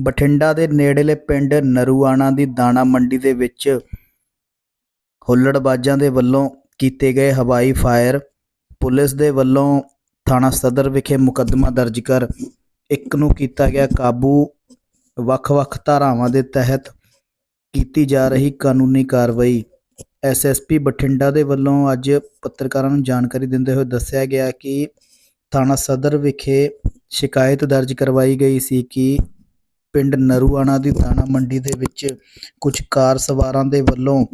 ਬਠਿੰਡਾ ਦੇ ਨੇੜਲੇ ਪਿੰਡ ਨਰੂਆਣਾ ਦੀ ਦਾਣਾ ਮੰਡੀ ਦੇ ਵਿੱਚ ਹੁੱਲੜਬਾਜ਼ਾਂ ਦੇ ਵੱਲੋਂ ਕੀਤੇ ਗਏ ਹਵਾਈ ਫਾਇਰ। ਪੁਲਿਸ ਦੇ ਵੱਲੋਂ ਥਾਣਾ ਸਦਰ ਵਿਖੇ ਮੁਕੱਦਮਾ ਦਰਜ ਕਰ ਇੱਕ ਨੂੰ ਕੀਤਾ ਗਿਆ ਕਾਬੂ। ਵੱਖ-ਵੱਖ ਧਾਰਾਵਾਂ ਦੇ ਤਹਿਤ ਕੀਤੀ ਜਾ ਰਹੀ ਕਾਨੂੰਨੀ ਕਾਰਵਾਈ। ਐਸਐਸਪੀ ਬਠਿੰਡਾ ਦੇ ਵੱਲੋਂ ਅੱਜ ਪੱਤਰਕਾਰਾਂ ਨੂੰ ਜਾਣਕਾਰੀ ਦਿੰਦੇ ਹੋਏ ਦੱਸਿਆ ਗਿਆ ਕਿ ਥਾਣਾ ਸਦਰ ਵਿਖੇ ਸ਼ਿਕਾਇਤ ਦਰਜ ਕਰਵਾਈ ਗਈ ਸੀ ਕਿ ਪਿੰਡ ਨਰੂਆਣਾ ਦੀ ਦਾਣਾ ਮੰਡੀ ਦੇ ਵਿੱਚ ਕੁਝ ਕਾਰ ਸਵਾਰਾਂ ਦੇ ਵੱਲੋਂ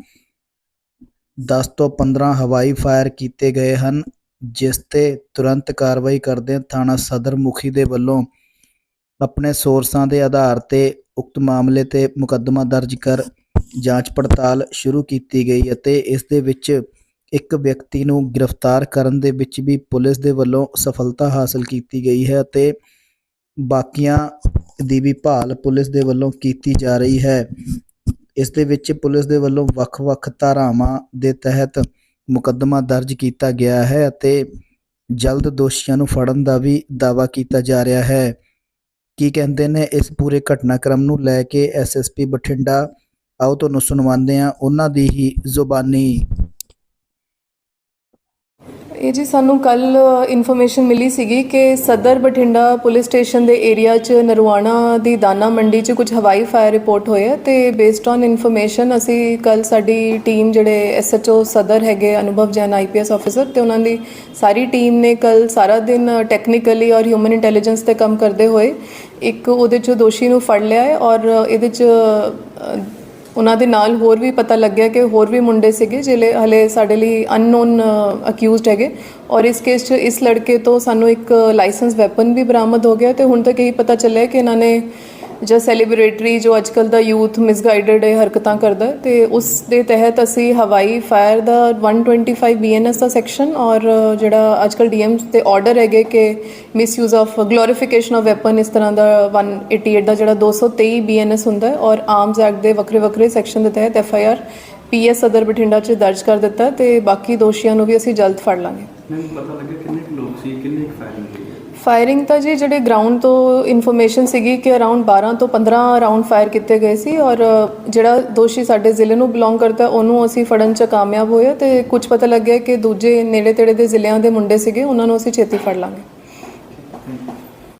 10 ਤੋਂ 15 ਹਵਾਈ ਫਾਇਰ ਕੀਤੇ ਗਏ ਹਨ, ਜਿਸ ਤੇ ਤੁਰੰਤ ਕਾਰਵਾਈ ਕਰਦੇ ਥਾਣਾ ਸਦਰ ਮੁਖੀ ਦੇ ਵੱਲੋਂ ਆਪਣੇ ਸੋਰਸਾਂ ਦੇ ਆਧਾਰ ਤੇ ਉਕਤ ਮਾਮਲੇ ਤੇ ਮੁਕੱਦਮਾ ਦਰਜ ਕਰ ਜਾਂਚ ਪੜਤਾਲ ਸ਼ੁਰੂ ਕੀਤੀ ਗਈ ਅਤੇ ਇਸ ਦੇ ਵਿੱਚ ਇੱਕ ਵਿਅਕਤੀ ਨੂੰ ਗ੍ਰਿਫਤਾਰ ਕਰਨ ਦੇ ਵਿੱਚ ਵੀ ਪੁਲਿਸ ਦੇ ਵੱਲੋਂ ਸਫਲਤਾ ਹਾਸਲ ਕੀਤੀ ਗਈ ਹੈ ਅਤੇ ਬਾਕੀਆਂ ਦੀ ਵੀ ਭਾਲ ਪੁਲਿਸ ਦੇ ਵੱਲੋਂ ਕੀਤੀ ਜਾ ਰਹੀ ਹੈ। ਇਸ ਦੇ ਵਿੱਚ ਪੁਲਿਸ ਦੇ ਵੱਲੋਂ ਵੱਖ-ਵੱਖ ਧਾਰਾਵਾਂ ਦੇ ਤਹਿਤ ਮੁਕੱਦਮਾ ਦਰਜ ਕੀਤਾ ਗਿਆ ਹੈ ਅਤੇ ਜਲਦ ਦੋਸ਼ੀਆਂ ਨੂੰ ਫੜਨ ਦਾ ਵੀ ਦਾਅਵਾ ਕੀਤਾ ਜਾ ਰਿਹਾ ਹੈ। ਕੀ ਕਹਿੰਦੇ ਨੇ, ਇਸ ਪੂਰੇ ਘਟਨਾਕ੍ਰਮ ਨੂੰ ਲੈ ਕੇ ਐਸਐਸਪੀ ਬਠਿੰਡਾ, ਆਓ ਤੁਹਾਨੂੰ ਸੁਣਵਾਉਂਦੇ ਹਾਂ, ਉਹਨਾਂ ਦੀ ਹੀ ਜ਼ੁਬਾਨੀ। ਇਹ ਜੀ ਸਾਨੂੰ ਕੱਲ ਇਨਫੋਰਮੇਸ਼ਨ ਮਿਲੀ ਸੀਗੀ ਕਿ ਸਦਰ ਬਠਿੰਡਾ ਪੁਲਿਸ ਸਟੇਸ਼ਨ ਦੇ ਏਰੀਆ 'ਚ ਨਰਵਾਣਾ ਦੀ ਦਾਣਾ ਮੰਡੀ 'ਚ ਕੁਝ ਹਵਾਈ ਫਾਇਰ ਰਿਪੋਰਟ ਹੋਏ ਆ ਤੇ ਬੇਸਡ ਔਨ ਇਨਫੋਰਮੇਸ਼ਨ ਅਸੀਂ ਕੱਲ ਸਾਡੀ ਟੀਮ ਜਿਹੜੇ ਐਸਐਚਓ ਸਦਰ ਹੈਗੇ ਅਨੁਭਵ ਜੈਨ ਆਈਪੀਐਸ ਆਫੀਸਰ ਤੇ ਉਹਨਾਂ ਦੀ ਸਾਰੀ ਟੀਮ ਨੇ ਕੱਲ ਸਾਰਾ ਦਿਨ ਟੈਕਨੀਕਲੀ ਔਰ ਹਿਊਮਨ ਇੰਟੈਲੀਜੈਂਸ ਤੇ ਕੰਮ ਕਰਦੇ ਹੋਏ ਇੱਕ ਉਹਦੇ 'ਚ ਦੋਸ਼ੀ ਨੂੰ ਫੜ ਲਿਆ ਹੈ ਔਰ ਇਹਦੇ 'ਚ ਉਹਨਾਂ ਦੇ ਨਾਲ ਹੋਰ ਵੀ ਪਤਾ ਲੱਗਿਆ ਕਿ ਹੋਰ ਵੀ ਮੁੰਡੇ ਸੀਗੇ ਜਿਹੜੇ ਹਲੇ ਸਾਡੇ ਲਈ ਅਨਨੋਨ ਅਕਿਊਜ਼ਡ ਹੈਗੇ। ਔਰ ਇਸ ਕੇਸ 'ਚ ਇਸ ਲੜਕੇ ਤੋਂ ਸਾਨੂੰ ਇੱਕ ਲਾਇਸੈਂਸ ਵੈਪਨ ਵੀ ਬਰਾਮਦ ਹੋ ਗਿਆ ਤੇ ਹੁਣ ਤੱਕ ਇਹੀ ਪਤਾ ਚੱਲਿਆ ਕਿ ਇਹਨਾਂ ਨੇ ਜਾਂ ਸੈਲੀਬ੍ਰੇਟਰੀ ਜੋ ਅੱਜਕੱਲ ਦਾ ਯੂਥ ਮਿਸਗਾਈਡਡ ਹੈ ਹਰਕਤਾਂ ਕਰਦਾ ਹੈ, ਤੇ ਉਸ ਦੇ ਤਹਿਤ ਅਸੀਂ ਹਵਾਈ ਫਾਇਰ ਦਾ 125 ਬੀਐਨਐਸ ਦਾ ਸੈਕਸ਼ਨ ਔਰ ਜਿਹੜਾ ਅੱਜਕੱਲ ਡੀਐਮ ਤੇ ਆਰਡਰ ਹੈਗੇ ਕਿ misuse of glorification of weapon ਇਸ ਤਰ੍ਹਾਂ ਦਾ 188 ਦਾ ਜਿਹੜਾ 223 ਬੀਐਨਐਸ ਹੁੰਦਾ ਔਰ ਆਰਮਸ ਐਕਟ ਦੇ ਵੱਖਰੇ ਵੱਖਰੇ ਸੈਕਸ਼ਨ ਦੇ ਤਹਿਤ ਐਫਆਈਆਰ ਪੀਐਸ ਸਦਰ ਬਠਿੰਡਾ 'ਚ ਦਰਜ ਕਰ ਦਿੱਤਾ ਤੇ ਬਾਕੀ ਦੋਸ਼ੀਆਂ ਨੂੰ ਵੀ ਅਸੀਂ ਜਲਦ ਫੜ ਲਾਂਗੇ। ਮੈਨੂੰ ਪਤਾ ਲੱਗਿਆ ਕਿੰਨੇ ਕੁ ਲੋਕ ਸੀ ਕਿੰਨੀ ਕੁ ਫਾਇਰਿੰਗ ਹੋਈ ਹੈ? ਫਾਇਰਿੰਗ ਤਾਂ ਜੀ ਜਿਹੜੇ ਗਰਾਊਂਡ ਤੋਂ ਇਨਫੋਰਮੇਸ਼ਨ ਸੀਗੀ ਕਿ ਅਰਾਊਂਡ 12 ਤੋਂ 15 ਰਾਉਂਡ ਫਾਇਰ ਕੀਤੇ ਗਏ ਸੀ ਔਰ ਜਿਹੜਾ ਦੋਸ਼ੀ ਸਾਡੇ ਜ਼ਿਲ੍ਹੇ ਨੂੰ ਬਿਲੋਂਗ ਕਰਦਾ ਉਹਨੂੰ ਅਸੀਂ ਫੜਨ 'ਚ ਕਾਮਯਾਬ ਹੋਏ ਤੇ ਕੁਝ ਪਤਾ ਲੱਗਿਆ ਕਿ ਦੂਜੇ ਨੇੜੇ ਤੇੜੇ ਦੇ ਜ਼ਿਲ੍ਹਿਆਂ ਦੇ ਮੁੰਡੇ ਸੀਗੇ ਉਹਨਾਂ ਨੂੰ ਅਸੀਂ ਛੇਤੀ ਫੜ ਲਾਂਗੇ।